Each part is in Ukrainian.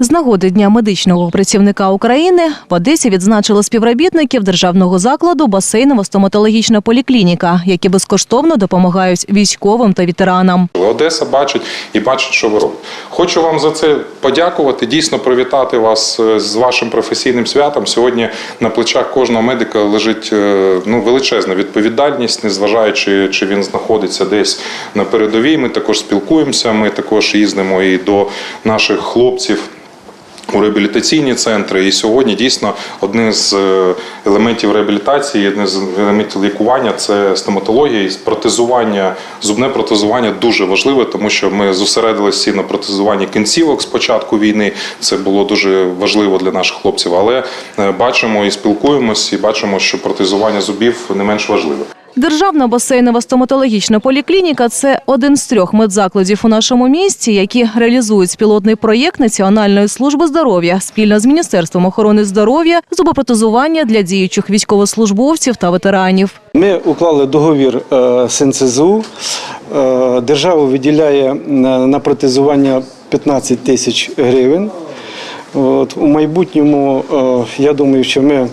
З нагоди Дня медичного працівника України в Одесі відзначили співробітників державного закладу басейнова стоматологічна поліклініка, які безкоштовно допомагають військовим та ветеранам. Одеса бачить і бачить, що ви робите. Хочу вам за це подякувати. Дійсно привітати вас е, з вашим професійним святом. Сьогодні на плечах кожного медика лежить е, ну величезна відповідальність, незважаючи чи він знаходиться десь на передовій. Ми також спілкуємося. Ми також їздимо і до наших хлопців. У реабілітаційні центри, і сьогодні дійсно одним з е, елементів реабілітації, одним з елементів лікування це стоматологія і протезування, зубне протезування дуже важливе, тому що ми зосередилися на протезуванні кінцівок з початку війни. Це було дуже важливо для наших хлопців. Але е, бачимо і спілкуємось, і бачимо, що протезування зубів не менш важливе. Державна басейнова стоматологічна поліклініка це один з трьох медзакладів у нашому місті, які реалізують пілотний проєкт Національної служби здоров'я спільно з Міністерством охорони здоров'я зубопротезування для діючих військовослужбовців та ветеранів. Ми уклали договір е, з НСЗУ. Е, Держава виділяє на на протезування 15 тисяч гривень. От, у майбутньому, е, я думаю, що ми е,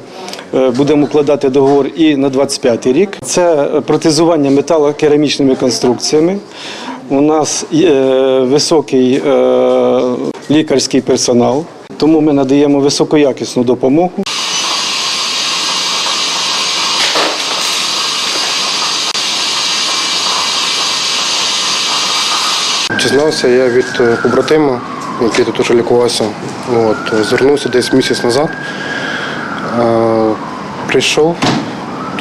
будемо укладати договор і на 25 й рік. Це протезування металокерамічними конструкціями. У нас є високий е, лікарський персонал, тому ми надаємо високоякісну допомогу. Дізнався я від е, побратима, який тут лікувався. От, звернувся десь місяць назад. Е, Прийшов,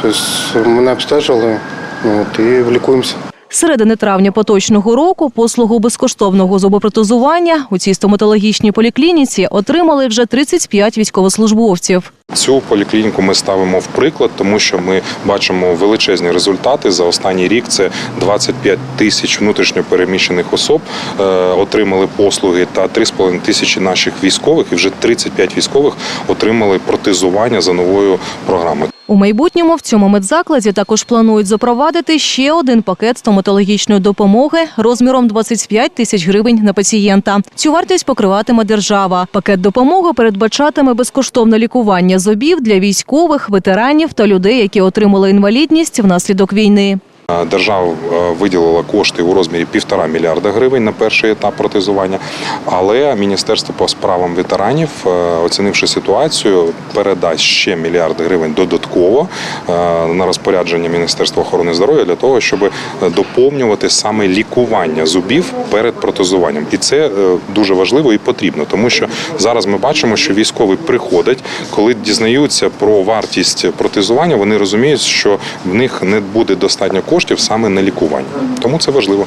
тобто мене обстежили от, і лікуємося. Середини травня поточного року послугу безкоштовного зубопротезування у цій стоматологічній поліклініці отримали вже 35 військовослужбовців. Цю поліклініку ми ставимо в приклад, тому що ми бачимо величезні результати. За останній рік це 25 тисяч внутрішньопереміщених особ е, отримали послуги та 3,5 тисячі наших військових, і вже 35 військових отримали протезування за новою програмою. У майбутньому в цьому медзакладі також планують запровадити ще один пакет стоматологічної допомоги розміром 25 тисяч гривень на пацієнта. Цю вартість покриватиме держава. Пакет допомоги передбачатиме безкоштовне лікування зубів для військових, ветеранів та людей, які отримали інвалідність внаслідок війни. Е, Держава е, виділила кошти у розмірі півтора мільярда гривень на перший етап протезування. Але Міністерство по справам ветеранів, е, оцінивши ситуацію, передасть ще мільярд гривень додатково на розпорядження Міністерства охорони здоров'я для того, щоб доповнювати саме лікування зубів перед протезуванням. І це дуже важливо і потрібно, тому що зараз ми бачимо, що військові приходять, коли дізнаються про вартість протезування, вони розуміють, що в них не буде достатньо коштів саме на лікування. Тому це важливо.